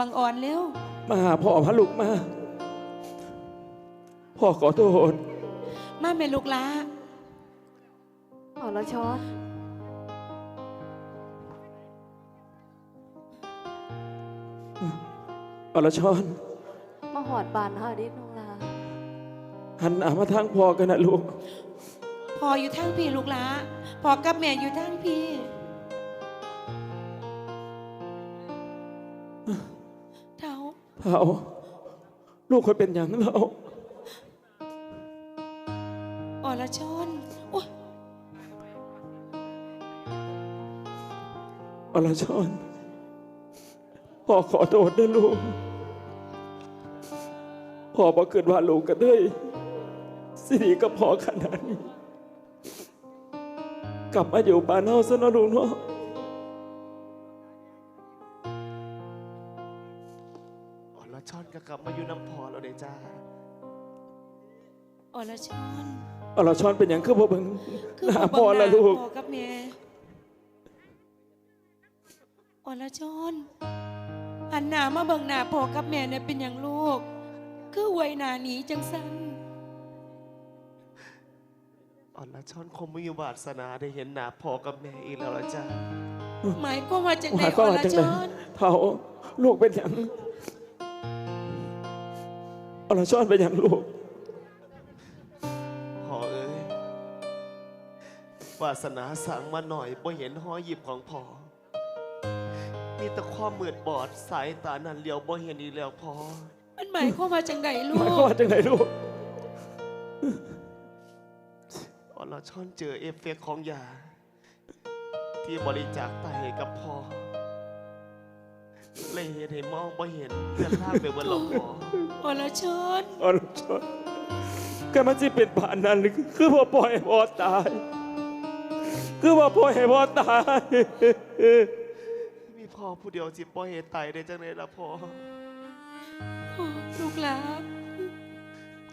บังอ่อนเร็ว มาหาพ่อพระลูกมา พ่อขอโทษ มาแม่ลูกหลาอ๋อแล้วช้อนอรชรมาหอดบานหาดิน้องลาหันหน้ามาทางพ่อกันนะลูก พออยู่ทางพี่ลูกหลาพอกับแม่อยู่ทางพี่เท้า เผาลูกเคยเป็นอย่างเราอรชรโอ้ยอรชรพ่อขอโทษนะลูก พ่อบอกเกิดว่าลูกกันเลยสิดีก็พอขนาดนี้ กลับมาอยู่บ้านเฮาซะนะลูกเนาะ ช่อนก็กลับมาอยู่น้ำพอแล้วเด้จ้าอรชรอรชรเป็นอย่างคือพ่อเบิ่งคือหน้าบ่พ่อเบิ่งหละน้าลูกพ่อกับแม่อรชรหันหน้ามาเบิ่งหน้าพ่อกับแม่เนี่ยเป็นอย่างลูก คือไวยหนาหนีจังสันอ๋อแล้วช่อนคงไม่มีวาสนาได้เห็นหน้าพอกับแม่อีกแล้วละจ้าหมายก็ว่าจังหไดมายอความรว่าจังชไดรเผาลูกเป็นอย่าง อรชรเป็นอย่างลูกพอเอ้ยวาสนาสั่งมาหน่อยบ่เห็นหอหยิบของพอมีแต่ความมืดบอดสายตานันเลียวบ่เห็นอีกแล้วพอมันหมายความว่าจังไดลูหมายความก ว่าจังไดลูกอ๋อแล้วช่อนเจอเอฟเฟกต์ของยา ที่บริจาคไปให้กับพอเลยเห็นให้มองบ่เห็นเลือดลากไปบนหลอกพอ อรชรอรชรแกมันจะเป็นผ่านนั้นหรือคือพ่อปล่อยให้พ่อตาย คือว่าปล่อยให้พ่อตาย มีพ่อผู้เดียวสิบ่เหตุตายได้จังไดล่ะพ่อพ่อลูกหลาน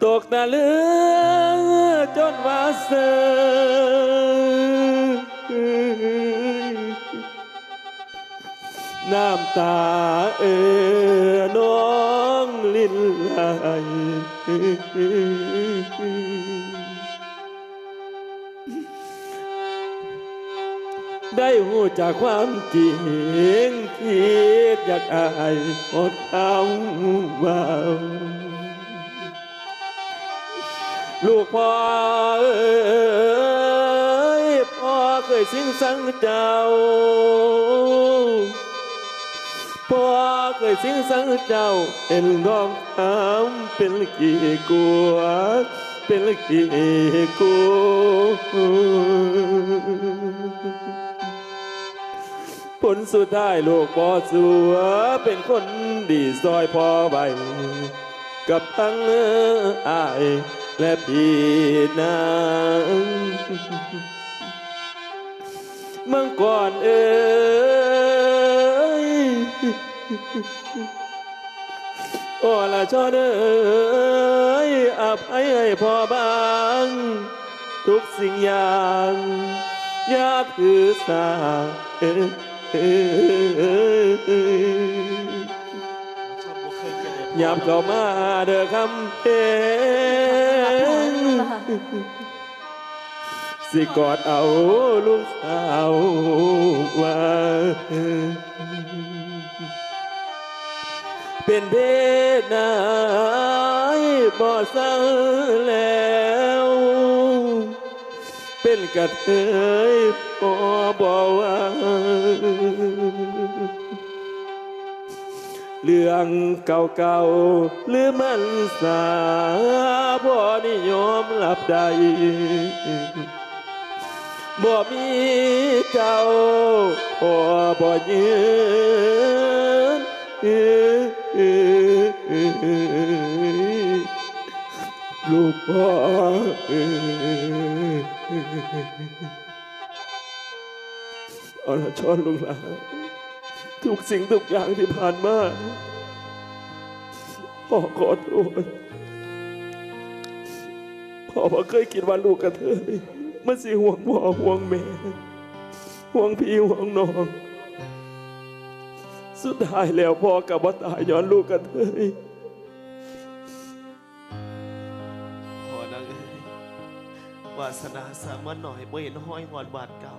ตกตะลึงจนว่าเสือน้ำตาเอ่อน้อง ลิ้นได้หูจากความจริงคิดอยากอายอดคำว่าลูกพ่อเอ้ยพ่อเคยสิ้งสังเจ้า พ่อเคยสิ้งสังเจ้าเป็นร้องคำเป็นกี่กัวเป็นกี่กัวผลสุดท้ายลูกพ่อสัวเป็นคนดีซอยพ่อไว้กับทั้งอายและพี่นางมังกรเอ้ย โอ้ละชอเอ้ยอภัยให้พ่อบางทุกสิ่งอย่างย่าถือสาเอ้ยชอบบ่เคยเกิดหยับเข้ามาเด้อคำเพลงน้องลาสิกอดเอาลูกสาวไว่า เป็นเพศนายบ่เศร้าแล้ว เป็นกระเทยบ่บ่ว่าเรื่องเก่าๆหรือมันสาพ่อนิยมรับได้บ่มีเก่าพ่อบ่ยืน ลูกพ่ออรชรลูกหลานทุกสิ่งทุกอย่างที่ผ่านมาพ่อขอโทษพ่อบ่เคยคิดว่าลูกกระเทยมันสิห่วงพ่อห่วงแม่ ห่วงพี่ห่วงน้อง สุดท้ายแล้วพ่อกับว่าตายย้อนลูกกันเถยพอนังเอ้ยวาสนาสามารถหน่อยบ่เห็นห้อยหอนบาดเก่า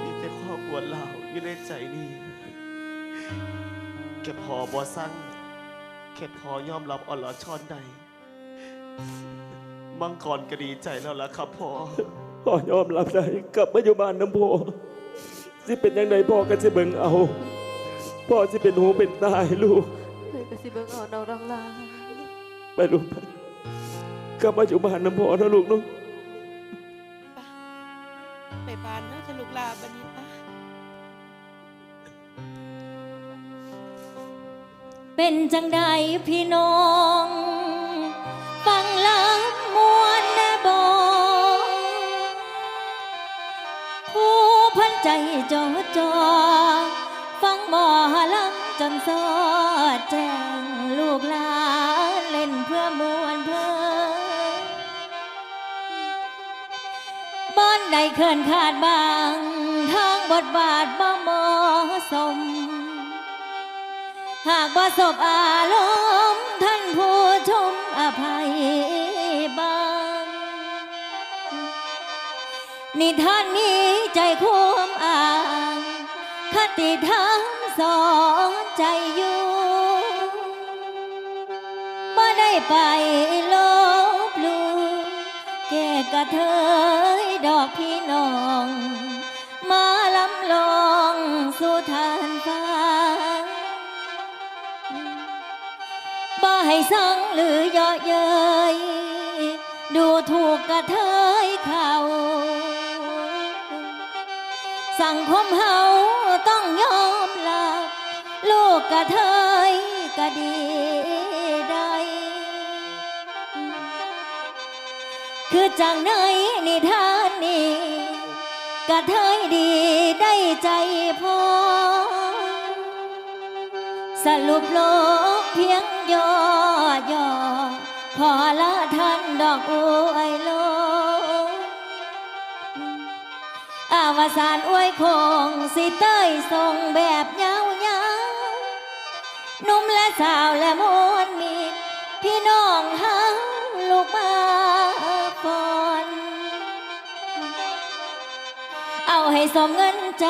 มีแต่ข้อควรเล่าอยู่ในใจนี่แค่พอบ่สั่งแค่พอยอมรับอรชอนใดมังกรก็ดีใจแล้วล่ะครับพ่อ พ่อยอมรับได้กลับมาอยู่บ้านน้ำพ่อ สิเป็นยังไงพ่อก็จะเบิ่งเอา พ่อจะเป็นหูเป็นตาให้ลูกเลยก็สิเบิ่งเอาน้องน้องลาไปลูกไปกลับมาอยู่บ้านน้ำพ่อนะลูกเนาะไปบ้านเนาะจะลูกลาบันนี้ปะเป็นจังใดพี่น้อง จจอจอฟังหมอลำจนสอดแจ้งลูกหลานเล่นเพื่อมวนเพลินบ้านใดเขินขาดบางทางบทบาทบ่เหมาะสม หากว่าสบอารมณ์ท่านผู้ชมอภัยบางนิทานนี้ ไปลบลูแก่กระเทยดอกพี่น้อง มาลำลองสู่ทานฟ้าบ่ให้สังหรือเยาะเย้ยดูถูกกระเทยเขาสังคมเฮาต้องยอมรับ ลูกกระเทยก็ดี คือจังในนิทานนี้กระเทยดีได้ใจพอ สรุปโลกเพียงย่อย่อขอละท่านดอกอวยโลกอาวสานอวยคงสิเต้ยส่งแบบเงาเงานุ่มและสาวและมวลมี ให้สมเงินใจ